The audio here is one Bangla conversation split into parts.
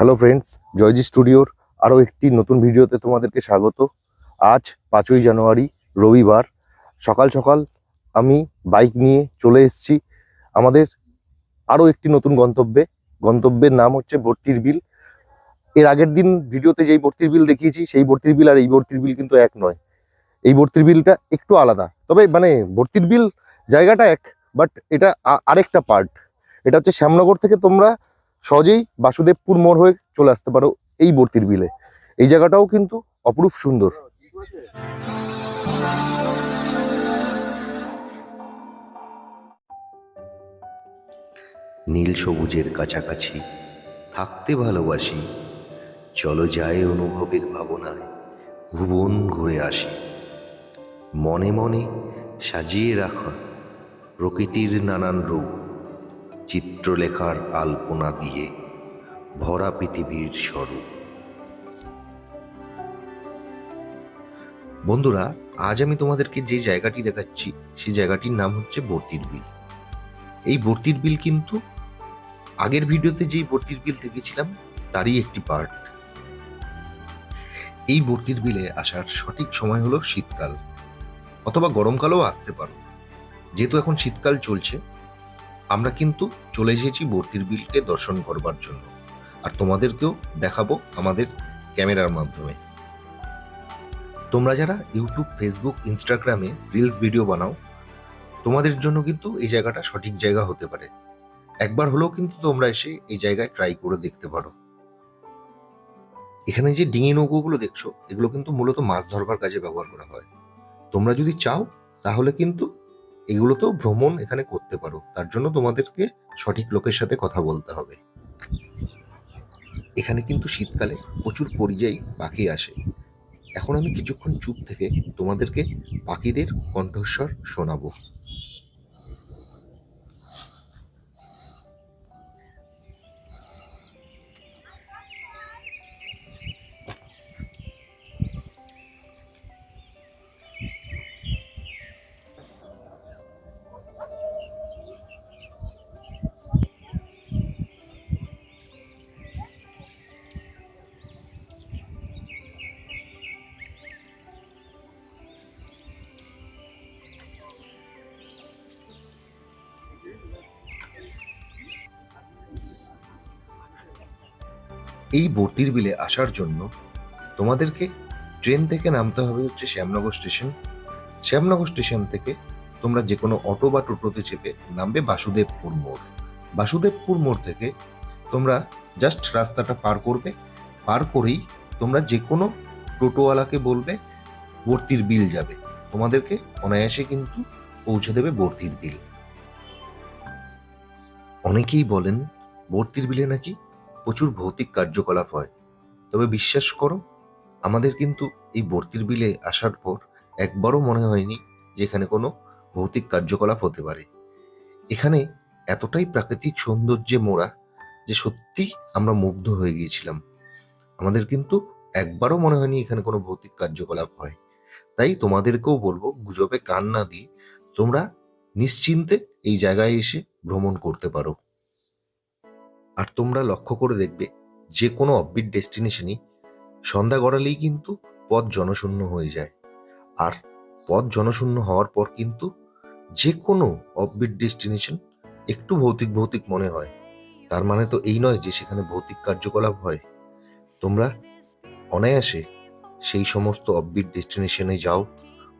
হ্যালো ফ্রেন্ডস জয়জি স্টুডিওর আরও একটি নতুন ভিডিওতে তোমাদেরকে স্বাগত। আজ পাঁচই জানুয়ারি, রবিবার। সকাল সকাল আমি বাইক নিয়ে চলে এসছি আমাদের আরও একটি নতুন গন্তব্যে। গন্তব্যের নাম হচ্ছে বর্তির বিল। এর আগের দিন ভিডিওতে যেই বর্তির বিল দেখিয়েছি, সেই বর্তির বিল আর এই বর্তির বিল কিন্তু এক নয়। এই বর্তির বিলটা একটু আলাদা। তবে মানে বর্তির বিল জায়গাটা এক বাট এটা আরেকটা পার্ট এটা হচ্ছে শ্যামনগর থেকে তোমরা সহজেই বাসুদেবপুর মোড় হয়ে চলে আসতে পারো এই বর্তির বিলে। এই জায়গাটাও কিন্তু অপরূপ সুন্দর। নীল সবুজের কাছাকাছি থাকতে ভালোবাসি, চলো যায় অনুভবের ভাবনায়, ভুবন ঘুরে আসি। মনে মনে সাজিয়ে রাখা প্রকৃতির নানান রূপ। চিত্রলেখার আলপনা দিয়ে ভরা পৃথিবীর স্বরূপ। বন্ধুরা, আজ আমি তোমাদেরকে যে জায়গাটি দেখাচ্ছি, সেই জায়গাটির নাম হচ্ছে বর্তির বিল। এই বর্তির বিল কিন্তু আগের ভিডিওতে যেই বর্তির বিল দেখেছিলাম, তারই একটি পার্ট। এই বর্তির বিলে আসার সঠিক সময় হলো শীতকাল, অথবা গরমকালেও আসতে পারো। যেহেতু এখন শীতকাল চলছে আমরা কিন্তু চলে এসেছি বর্তির বিলকে দর্শন করবার জন্য। আর তোমাদেরকেও দেখাবো আমাদের ক্যামেরার মাধ্যমে। তোমরা যারা ইউটিউব, ফেসবুক, ইনস্টাগ্রামে রিলস ভিডিও বানাও, তোমাদের জন্য কিন্তু এই জায়গাটা সঠিক জায়গা হতে পারে। একবার হলেও কিন্তু তোমরা এসে এই জায়গায় ট্রাই করে দেখতে পারো। এখানে যে ডিঙি নৌকোগুলো দেখছ, এগুলো কিন্তু মূলত মাছ ধরবার কাজে ব্যবহার করা হয়। তোমরা যদি চাও, তাহলে কিন্তু এগুলোতেও ভ্রমণ এখানে করতে পারো। তার জন্য তোমাদেরকে সঠিক লোকের সাথে কথা বলতে হবে। এখানে কিন্তু শীতকালে প্রচুর পরিযায়ী পাখি আসে। এখন আমি কিছুক্ষণ চুপ থেকে তোমাদেরকে পাখিদের কণ্ঠস্বর শোনাবো। এই বর্তির বিলে আসার জন্য তোমাদেরকে ট্রেন থেকে নামতে হবে হচ্ছে শ্যামনগর স্টেশন। শ্যামনগর স্টেশন থেকে তোমরা যে কোনো অটো বা টোটোতে চেপে নামবে বাসুদেবপুর মোড়। বাসুদেবপুর মোড় থেকে তোমরা জাস্ট রাস্তাটা পার করবে। পার করেই তোমরা যে কোনো টোটোওয়ালাকে বলবে বর্তির বিল যাবে। তোমাদেরকে অনায়াসে কিন্তু পৌঁছে দেবে বর্তির বিল। অনেকেই বলেন বর্তির বিলে নাকি প্রচুর ভৌতিক কার্যকলাপ হয়। তবে বিশ্বাস করো, আমাদের কিন্তু এই বর্তির বিলে আসার পর একবারও মনে হয়নি যে এখানে কোনো ভৌতিক কার্যকলাপ হতে পারে। এখানে এতটাই প্রাকৃতিক সৌন্দর্যে মোড়া যে সত্যি আমরা মুগ্ধ হয়ে গিয়েছিলাম। আমাদের কিন্তু একবারও মনে হয়নি এখানে কোনো ভৌতিক কার্যকলাপ হয়। তাই তোমাদেরকেও বলব, গুজবে কান না দিয়ে তোমরা নিশ্চিন্তে এই জায়গায় এসে ভ্রমণ করতে পারো। আর তোমরা লক্ষ্য করে দেখবে যে কোনো অফবিট ডেস্টিনেশনই সন্ধ্যা গড়ালেই কিন্তু পথ জনশূন্য হয়ে যায়। আর পথ জনশূন্য হওয়ার পর কিন্তু যে কোনো অফবিট ডেস্টিনেশন একটু ভৌতিক ভৌতিক মনে হয়। তার মানে তো এই নয় যে সেখানে ভৌতিক কার্যকলাপ হয়। তোমরা অনায়াসে সেই সমস্ত অফবিট ডেস্টিনেশনে যাও,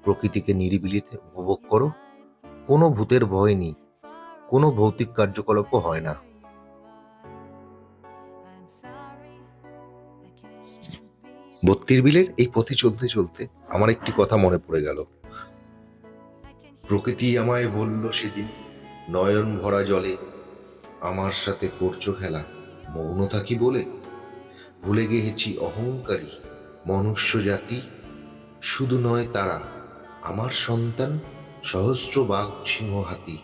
প্রকৃতিকে নিরিবিলিতে উপভোগ করো। কোনো ভূতের ভয় নেই, কোনো ভৌতিক কার্যকলাপও হয় না। বত্রির বিলের এই পথে চলতে চলতে আমার একটি কথা মনে পড়ে গেল। প্রকৃতি আমায় বলল সেদিন, নয়ন ভরা জলে আমার সাথে করছ খেলা। মৌন থাকি বলে? ভুলে গেছি অহংকারী, মনুষ্য জাতি। শুধু নয় তারা, আমার সন্তান, সহস্র বাঘ সিংহ হাতি।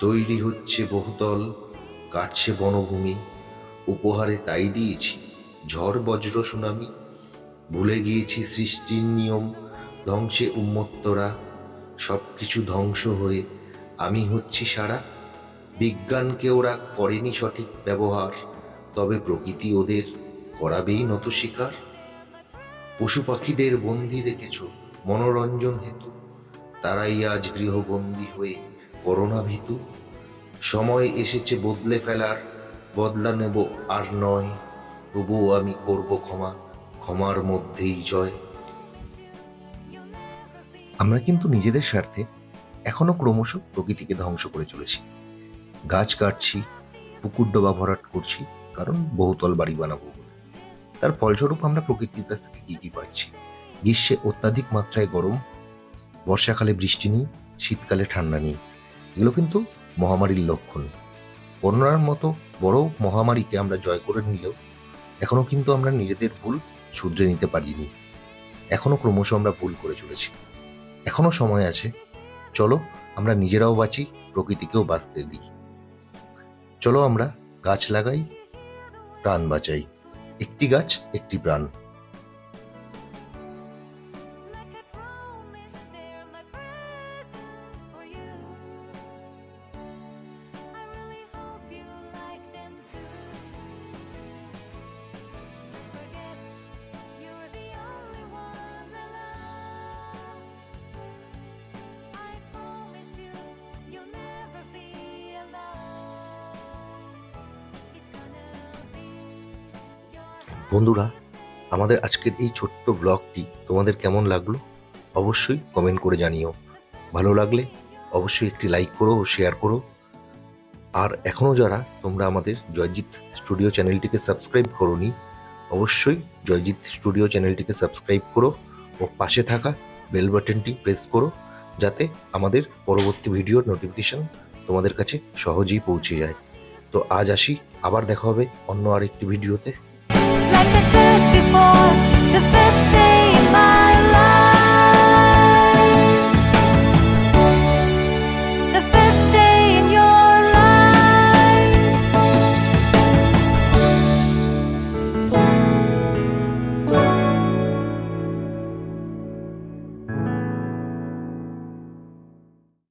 তৈরি হচ্ছে বহুতল, কাটছে বনভূমি, উপহারে তাই দিয়েছি ঝড় বজ্র সুনামি। ভুলে গিয়েছি সৃষ্টির নিয়ম, ধ্বংসে উন্মত্তরা সব কিছু ধ্বংস হয়ে আমি হচ্ছি সারা। বিজ্ঞানকে ওরা করেনি সঠিক ব্যবহার, তবে প্রকৃতি ওদের করাবেই নত শিকার। পশু পাখিদের বন্দি রেখেছ, মনোরঞ্জন হেতু, তারাই আজ গৃহবন্দী হয়ে করোনা ভীতু। সময় এসেছে বদলে ফেলার, বদলা নেব আর নয়, তবুও আমি করব ক্ষমা। ক্ষমার মধ্যেই জয়। আমরা কিন্তু নিজেদের স্বার্থে এখনও ক্রমশ প্রকৃতিকে ধ্বংস করে চলেছি। গাছ কাটছি, পুকুর ডোবা ভরাট করছি, কারণ বহুতল বাড়ি বানাবো বলে। তার ফলস্বরূপ আমরা প্রকৃতির কাছ থেকে কি কি পাচ্ছি? গ্রীষ্মে অত্যাধিক মাত্রায় গরম, বর্ষাকালে বৃষ্টি নেই, শীতকালে ঠান্ডা নেই। এগুলো কিন্তু মহামারীর লক্ষণ। করোনার মতো বড় মহামারীকে আমরা জয় করে নিলেও এখনও কিন্তু আমরা নিজেদের ভুল শুধরে নিতে পারিনি। এখনও ক্রমশ আমরা ভুল করে চলেছি। এখনও সময় আছে। চলো, আমরা নিজেরাও বাঁচি, প্রকৃতিকেও বাঁচতে দিই। চলো আমরা গাছ লাগাই, প্রাণ বাঁচাই। একটি গাছ, একটি প্রাণ। বন্ধুরা, আমাদের আজকের এই ছোট্ট ব্লগটি তোমাদের কেমন লাগল? অবশ্যই কমেন্ট করে জানিও। ভালো লাগলে অবশ্যই একটি লাইক করো ও শেয়ার করো। আর এখনও যারা তোমরা আমাদের জয়জিৎ স্টুডিও চ্যানেলটিকে সাবস্ক্রাইব করোনি, অবশ্যই জয়জিৎ স্টুডিও চ্যানেলটিকে সাবস্ক্রাইব করো ও পাশে থাকা বেল বাটনটি প্রেস করো, যাতে আমাদের পরবর্তী ভিডিওর নোটিফিকেশন তোমাদের কাছে সহজেই পৌঁছে যায়। তো আজ আসি, আবার দেখা হবে অন্য আরেকটি ভিডিওতে Like I said before, the best